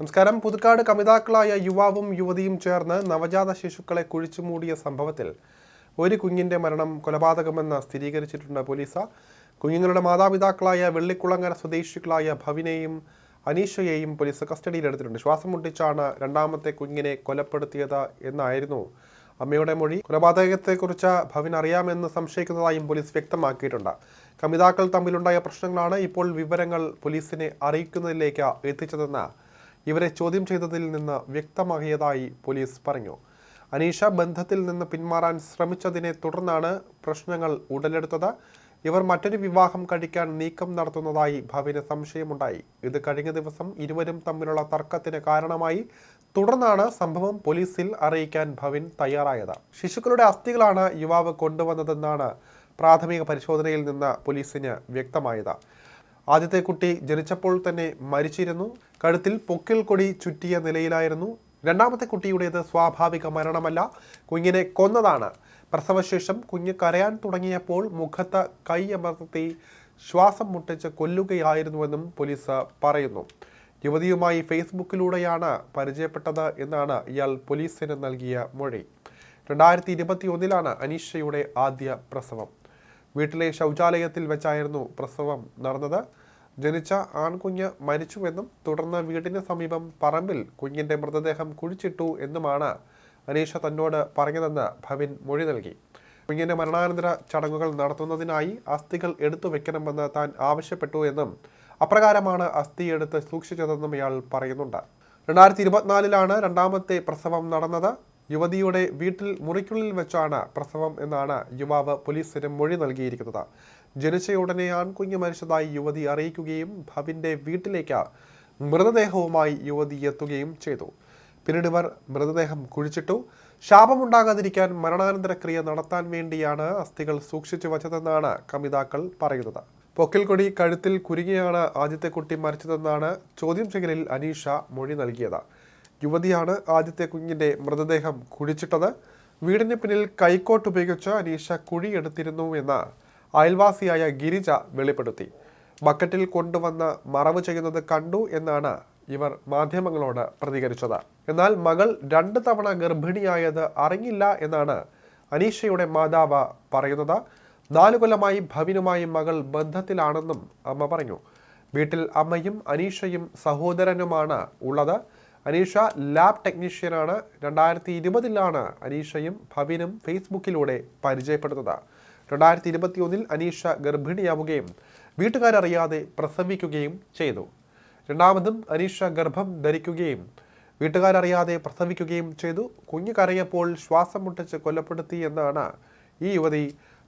നമസ്കാരം. പുതുക്കാട് കമിതാക്കളായ യുവാവും യുവതിയും ചേർന്ന് നവജാത ശിശുക്കളെ കുഴിച്ചു മൂടിയ സംഭവത്തിൽ ഒരു കുഞ്ഞിന്റെ മരണം കൊലപാതകമെന്ന് സ്ഥിരീകരിച്ചിട്ടുണ്ട് പോലീസ്. കുഞ്ഞുങ്ങളുടെ മാതാപിതാക്കളായ വെള്ളിക്കുളങ്ങര സ്വദേശികളായ ഭവിനെയും അനീഷയെയും പോലീസ് കസ്റ്റഡിയിലെടുത്തിട്ടുണ്ട് ശ്വാസം മുട്ടിച്ചാണ് രണ്ടാമത്തെ കുഞ്ഞിനെ കൊലപ്പെടുത്തിയത് എന്നായിരുന്നു അമ്മയുടെ മൊഴി. കൊലപാതകത്തെക്കുറിച്ച് ഭവിൻ അറിയാമെന്ന് സംശയിക്കുന്നതായും പോലീസ് വ്യക്തമാക്കിയിട്ടുണ്ട്. കമിതാക്കൾ തമ്മിലുണ്ടായ പ്രശ്നങ്ങളാണ് ഇപ്പോൾ വിവരങ്ങൾ പോലീസിനെ അറിയിക്കുന്നതിലേക്ക് എത്തിച്ചതെന്ന് ഇവരെ ചോദ്യം ചെയ്തതിൽ നിന്ന് വ്യക്തമാക്കിയതായി പോലീസ് പറഞ്ഞു. അനീഷ ബന്ധത്തിൽ നിന്ന് പിന്മാറാൻ ശ്രമിച്ചതിനെ തുടർന്നാണ് പ്രശ്നങ്ങൾ ഉടലെടുത്തത്. ഇവർ മറ്റൊരു വിവാഹം കഴിക്കാൻ നീക്കം നടത്തുന്നതായി ഭവിന് സംശയമുണ്ടായി. ഇത് കഴിഞ്ഞ ദിവസം ഇരുവരും തമ്മിലുള്ള തർക്കത്തിന് കാരണമായി തുടർന്നാണ് സംഭവം പോലീസിൽ അറിയിക്കാൻ ഭവിൻ തയ്യാറായത്. ശിശുക്കളുടെ അസ്ഥികളാണ് യുവാവ് കൊണ്ടുവന്നതെന്നാണ് പ്രാഥമിക പരിശോധനയിൽ നിന്ന് പോലീസിന് വ്യക്തമായത്. ആദ്യത്തെ കുട്ടി ജനിച്ചപ്പോൾ തന്നെ മരിച്ചിരുന്നു. കഴുത്തിൽ പൊക്കിൽ കൊടി ചുറ്റിയ നിലയിലായിരുന്നു. രണ്ടാമത്തെ കുട്ടിയുടേത് സ്വാഭാവിക മരണമല്ല കുഞ്ഞിനെ കൊന്നതാണ്. പ്രസവശേഷം കുഞ്ഞ് കരയാൻ തുടങ്ങിയപ്പോൾ മുഖത്ത് കൈയമർത്തി ശ്വാസം മുട്ടിച്ച് കൊല്ലുകയായിരുന്നുവെന്നും പോലീസ് പറയുന്നു. യുവതിയുമായി ഫേസ്ബുക്കിലൂടെയാണ് പരിചയപ്പെട്ടത് എന്നാണ് ഇയാൾ പോലീസിന് നൽകിയ മൊഴി. രണ്ടായിരത്തി ഇരുപത്തി ഒന്നിലാണ് അനീഷയുടെ ആദ്യ പ്രസവം. വീട്ടിലെ ശൗചാലയത്തിൽ വെച്ചായിരുന്നു പ്രസവം നടന്നത്. ജനിച്ച ആൺകുഞ്ഞ് മരിച്ചുവെന്നും തുടർന്ന് വീടിന് സമീപം പറമ്പിൽ കുഞ്ഞിന്റെ മൃതദേഹം കുഴിച്ചിട്ടു എന്നുമാണ് അനീഷ തന്നോട് പറഞ്ഞതെന്ന് ഭവിൻ മൊഴി നൽകി. കുഞ്ഞിന്റെ മരണാനന്തര ചടങ്ങുകൾ നടത്തുന്നതിനായി അസ്ഥികൾ എടുത്തു വെക്കണമെന്ന് താൻ ആവശ്യപ്പെട്ടു എന്നും അപ്രകാരമാണ് അസ്ഥി എടുത്ത് സൂക്ഷിച്ചതെന്നും ഇയാൾ പറയുന്നുണ്ട്. രണ്ടായിരത്തി ഇരുപത്തിനാലിലാണ് രണ്ടാമത്തെ പ്രസവം നടന്നത്. യുവതിയുടെ വീട്ടിൽ മുറിക്കുള്ളിൽ വെച്ചാണ് പ്രസവം എന്നാണ് യുവാവ് പോലീസിന് മൊഴി നൽകിയിരിക്കുന്നത്. ജനിച്ചയുടനെ ആൺകുഞ്ഞ് മരിച്ചതായി യുവതി അറിയിക്കുകയും ഭവിന്റെ വീട്ടിലേക്ക് മൃതദേഹവുമായി യുവതി എത്തുകയും ചെയ്തു. പിന്നീട് ഇവർ മൃതദേഹം കുഴിച്ചിട്ടു. ശാപമുണ്ടാകാതിരിക്കാൻ മരണാനന്തര ക്രിയ നടത്താൻ വേണ്ടിയാണ് അസ്ഥികൾ സൂക്ഷിച്ചു വച്ചതെന്നാണ് കമിതാക്കൾ പറയുന്നത്. പൊക്കിൽക്കൊടി കഴുത്തിൽ കുരുങ്ങിയാണ് ആദ്യത്തെ കുട്ടി മരിച്ചതെന്നാണ് ചോദ്യം ചെയ്യലിൽ അനീഷ മൊഴി നൽകിയത്. യുവതിയാണ് ആദ്യത്തെ കുഞ്ഞിന്റെ മൃതദേഹം കുഴിച്ചിട്ടത്. വീടിന് പിന്നിൽ കൈക്കോട്ട് ഉപയോഗിച്ച് അനീഷ കുഴിയെടുത്തിരുന്നു എന്ന് അയൽവാസിയായ ഗിരിജ വെളിപ്പെടുത്തി. ബക്കറ്റിൽ കൊണ്ടുവന്ന് മറവ് ചെയ്യുന്നത് കണ്ടു എന്നാണ് ഇവർ മാധ്യമങ്ങളോട് പ്രതികരിച്ചത്. എന്നാൽ മകൾ രണ്ട് തവണ ഗർഭിണിയായത് അറിഞ്ഞില്ല എന്നാണ് അനീഷയുടെ മാതാവ് പറയുന്നത്. നാലു കൊല്ലമായി ഭവിനുമായി മകൾ ബന്ധത്തിലാണെന്നും അമ്മ പറഞ്ഞു. വീട്ടിൽ അമ്മയും അനീഷയും സഹോദരനുമാണ് ഉള്ളത്. അനീഷ ലാബ് ടെക്നീഷ്യനാണ്. രണ്ടായിരത്തി ഇരുപതിലാണ് അനീഷയും ഭവിനും ഫേസ്ബുക്കിലൂടെ പരിചയപ്പെടുന്നത്. രണ്ടായിരത്തി ഇരുപത്തിയൊന്നിൽ അനീഷ ഗർഭിണിയാവുകയും വീട്ടുകാരറിയാതെ പ്രസവിക്കുകയും ചെയ്തു. രണ്ടാമതും അനീഷ ഗർഭം ധരിക്കുകയും വീട്ടുകാരറിയാതെ പ്രസവിക്കുകയും ചെയ്തു. കുഞ്ഞു കരയപ്പോൾ ശ്വാസം മുട്ടിച്ച് കൊല്ലപ്പെടുത്തി എന്നാണ് ഈ യുവതി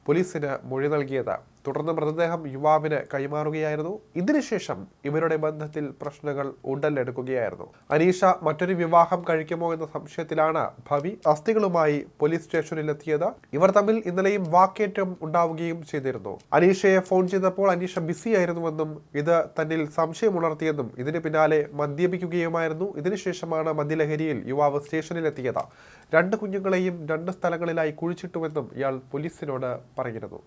പോലീസിന് മൊഴി നൽകിയത്. തുടർന്ന് മൃതദേഹം യുവാവിന് കൈമാറുകയായിരുന്നു. ഇതിനുശേഷം ഇവരുടെ ബന്ധത്തിൽ പ്രശ്നങ്ങൾ ഉടലെടുക്കുകയായിരുന്നു. അനീഷ മറ്റൊരു വിവാഹം കഴിക്കുമോ എന്ന സംശയത്തിലാണ് ഭവി അസ്ഥികളുമായി പോലീസ് സ്റ്റേഷനിലെത്തിയത്. ഇവർ തമ്മിൽ ഇന്നലെയും വാക്കേറ്റം ഉണ്ടാവുകയും ചെയ്തിരുന്നു. അനീഷയെ ഫോൺ ചെയ്തപ്പോൾ അനീഷ ബിസി ആയിരുന്നുവെന്നും ഇത് തന്നിൽ സംശയം ഉണർത്തിയെന്നും ഇതിന് പിന്നാലെ മദ്യപിക്കുകയുമായിരുന്നു. ഇതിനുശേഷമാണ് മദ്യലഹരിയിൽ യുവാവ് സ്റ്റേഷനിലെത്തിയത്. രണ്ട് കുഞ്ഞുങ്ങളെയും രണ്ട് സ്ഥലങ്ങളിലായി കുഴിച്ചിട്ടുവെന്നും ഇയാൾ പോലീസിനോട് പറഞ്ഞിരുന്നു